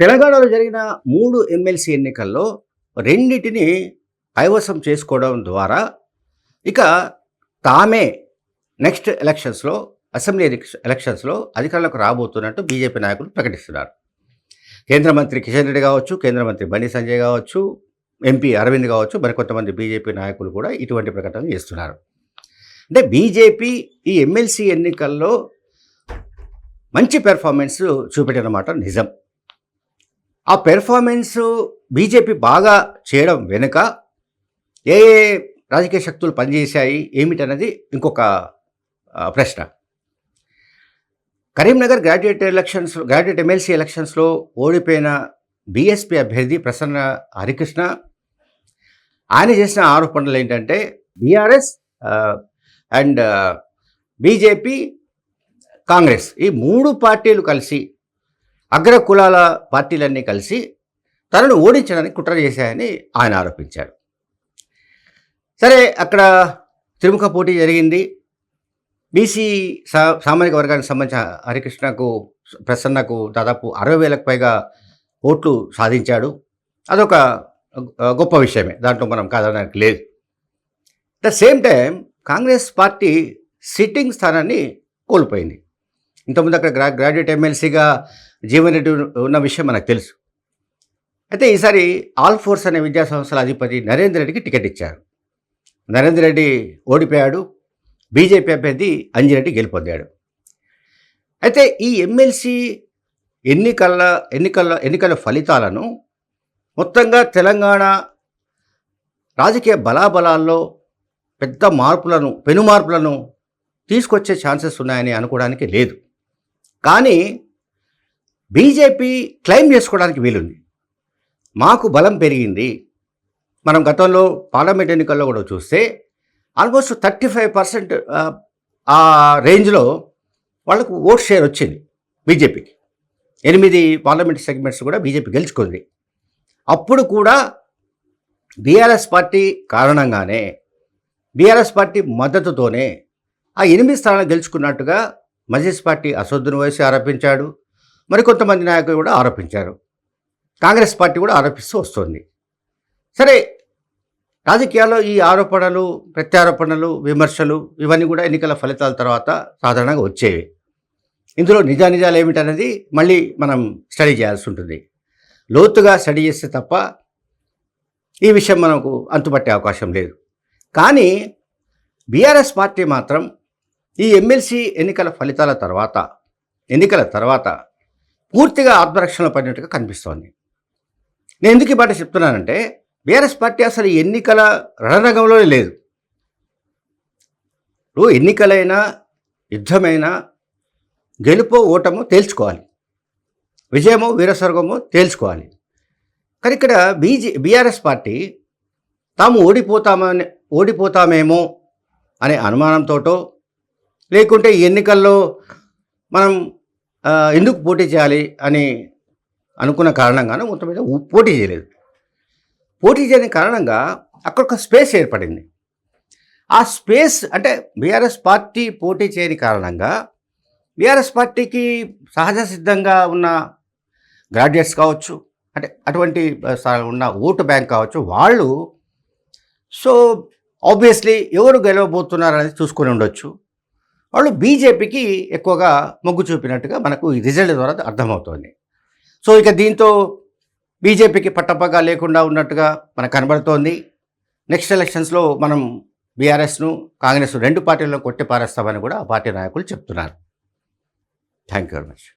తెలంగాణలో జరిగిన మూడు ఎమ్మెల్సీ ఎన్నికల్లో రెండింటిని కైవసం చేసుకోవడం ద్వారా ఇక తామే నెక్స్ట్ ఎలక్షన్స్లో అసెంబ్లీ ఎలక్షన్స్లో అధికారంలోకి రాబోతున్నట్టు బీజేపీ నాయకులు ప్రకటిస్తున్నారు. కేంద్ర మంత్రి కిషన్ రెడ్డి కావచ్చు కేంద్ర మంత్రి బండి సంజయ్ కావచ్చు ఎంపీ అరవింద్ కావచ్చు మరికొంతమంది బీజేపీ నాయకులు కూడా ఇటువంటి ప్రకటనలు చేస్తున్నారు. అంటే బీజేపీ ఈ ఎమ్మెల్సీ ఎన్నికల్లో మంచి పెర్ఫార్మెన్స్ చూపెట్టినమాట నిజం. ఆ పెర్ఫార్మెన్స్ బీజేపీ బాగా చేయడం వెనుక ఏ ఏ రాజకీయ శక్తులు పనిచేశాయి ఏమిటన్నది ఇంకొక ప్రశ్న. Karimnagar graduate elections graduate MLC ఎలక్షన్స్లో ఓడిపోయిన బీఎస్పీ అభ్యర్థి ప్రసన్న హరికృష్ణ. ఆయన చేసిన ఆరోపణలు ఏంటంటే బీఆర్ఎస్ అండ్ బీజేపీ కాంగ్రెస్ ఈ మూడు పార్టీలు కలిసి అగ్ర కులాల పార్టీలన్నీ కలిసి తనను ఓడించడానికి కుట్ర చేశాయని ఆయన ఆరోపించారు సరే అక్కడ త్రిముఖ పోటీ జరిగింది. బీసీ సా సామాజిక వర్గానికి సంబంధించిన హరికృష్ణకు ప్రసన్నకు దాదాపు అరవై వేలకు పైగా ఓట్లు సాధించాడు. అదొక గొప్ప విషయమే. దాంట్లో మనం కాదనడానికి లేదు. The same time Congress party sitting స్థానాన్ని కోల్పోయింది. ఇంతకుముందు అక్కడ గ్రా గ్రాడ్యుయేట్ ఎమ్మెల్సీగా జీవన్ రెడ్డి ఉన్న విషయం మనకు తెలుసు. అయితే ఈసారి ఆల్ ఫోర్స్ అనే విద్యా సంస్థల అధిపతి నరేంద్ర రెడ్డికి టికెట్ ఇచ్చారు. నరేంద్ర రెడ్డి ఓడిపోయాడు బీజేపీ అభ్యర్థి అంజిరెడ్డి గెలుపొందాడు. అయితే ఈ ఎమ్మెల్సీ ఎన్నికల ఎన్నికల ఎన్నికల ఫలితాలను మొత్తంగా తెలంగాణ రాజకీయ బలాబలాల్లో పెద్ద మార్పులను పెను మార్పులను తీసుకొచ్చే ఛాన్సెస్ ఉన్నాయని అనుకోవడానికి లేదు. కానీ బీజేపీ క్లెయిమ్ చేసుకోవడానికి వీలుంది. మాకు బలం పెరిగింది. మనం గతంలో పార్లమెంట్ ఎన్నికల్లో కూడా చూస్తే ఆల్మోస్ట్ థర్టీ ఫైవ్ పర్సెంట్ ఆ రేంజ్లో వాళ్ళకు ఓట్ షేర్ వచ్చింది బీజేపీకి. ఎనిమిది పార్లమెంట్ సెగ్మెంట్స్ కూడా బీజేపీ గెలుచుకుంది. అప్పుడు కూడా బీఆర్ఎస్ పార్టీ కారణంగానే బీఆర్ఎస్ పార్టీ మద్దతుతోనే ఆ ఎనిమిది స్థానాలు గెలుచుకున్నట్టుగా మజీస్ పార్టీ అసదుద్దీన్ వేసి ఆరోపించాడు. మరికొంతమంది నాయకులు కూడా ఆరోపించారు. కాంగ్రెస్ పార్టీ కూడా ఆరోపిస్తూ వస్తుంది. సరే రాజకీయాల్లో ఈ ఆరోపణలు ప్రత్యారోపణలు విమర్శలు ఇవన్నీ కూడా ఎన్నికల ఫలితాల తర్వాత సాధారణంగా వచ్చేవి. ఇందులో నిజానిజాలు ఏమిటనేది మళ్ళీ మనం స్టడీ చేయాల్సి ఉంటుంది. లోతుగా స్టడీ చేస్తే తప్ప ఈ విషయం మనకు అంతుపట్టే అవకాశం లేదు. కానీ బీఆర్ఎస్ పార్టీ మాత్రం ఈ ఎమ్మెల్సీ ఎన్నికల ఫలితాల తర్వాత ఎన్నికల తర్వాత పూర్తిగా ఆత్మరక్షణలో పడినట్టుగా కనిపిస్తోంది. నేను ఎందుకు ఈ మాట చెప్తున్నానంటే బీఆర్ఎస్ పార్టీ అసలు ఎన్నికల రణరంగంలోనే లేదు. ఇప్పుడు ఎన్నికలైనా యుద్ధమైనా గెలుపు ఓటము తేల్చుకోవాలి. విజయము వీరస్వర్గము తేల్చుకోవాలి. కానీ ఇక్కడ బీజే బీఆర్ఎస్ పార్టీ తాము ఓడిపోతామని ఓడిపోతామేమో అనే అనుమానంతోటో లేకుంటే ఈ ఎన్నికల్లో మనం ఎందుకు పోటీ చేయాలి అని అనుకున్న కారణంగానూ మొత్తం మీద పోటీ చేయలేదు. పోటీ చేయని కారణంగా అక్కడ ఒక స్పేస్ ఏర్పడింది. ఆ స్పేస్ అంటే బీఆర్ఎస్ పార్టీ పోటీ చేయని కారణంగా బీఆర్ఎస్ పార్టీకి సహజ సిద్ధంగా ఉన్న గ్రాడ్యుయేట్స్ కావచ్చు అంటే అటువంటి ఉన్న ఓటు బ్యాంక్ కావచ్చు వాళ్ళు సో ఆబ్వియస్లీ ఎవరు గెలవబోతున్నారు అనేది చూసుకొని ఉండొచ్చు. వాళ్ళు బీజేపీకి ఎక్కువగా మొగ్గు చూపినట్టుగా మనకు ఈ రిజల్ట్ ద్వారా అర్థమవుతోంది. సో ఇక దీంతో బీజేపీకి పట్టపగా లేకుండా ఉన్నట్టుగా మనకు కనబడుతోంది. నెక్స్ట్ ఎలక్షన్స్లో మనం బీఆర్ఎస్ను కాంగ్రెస్ రెండు పార్టీలను కొట్టి పారేస్తామని కూడా ఆ పార్టీ నాయకులు చెప్తున్నారు. Thank you very much.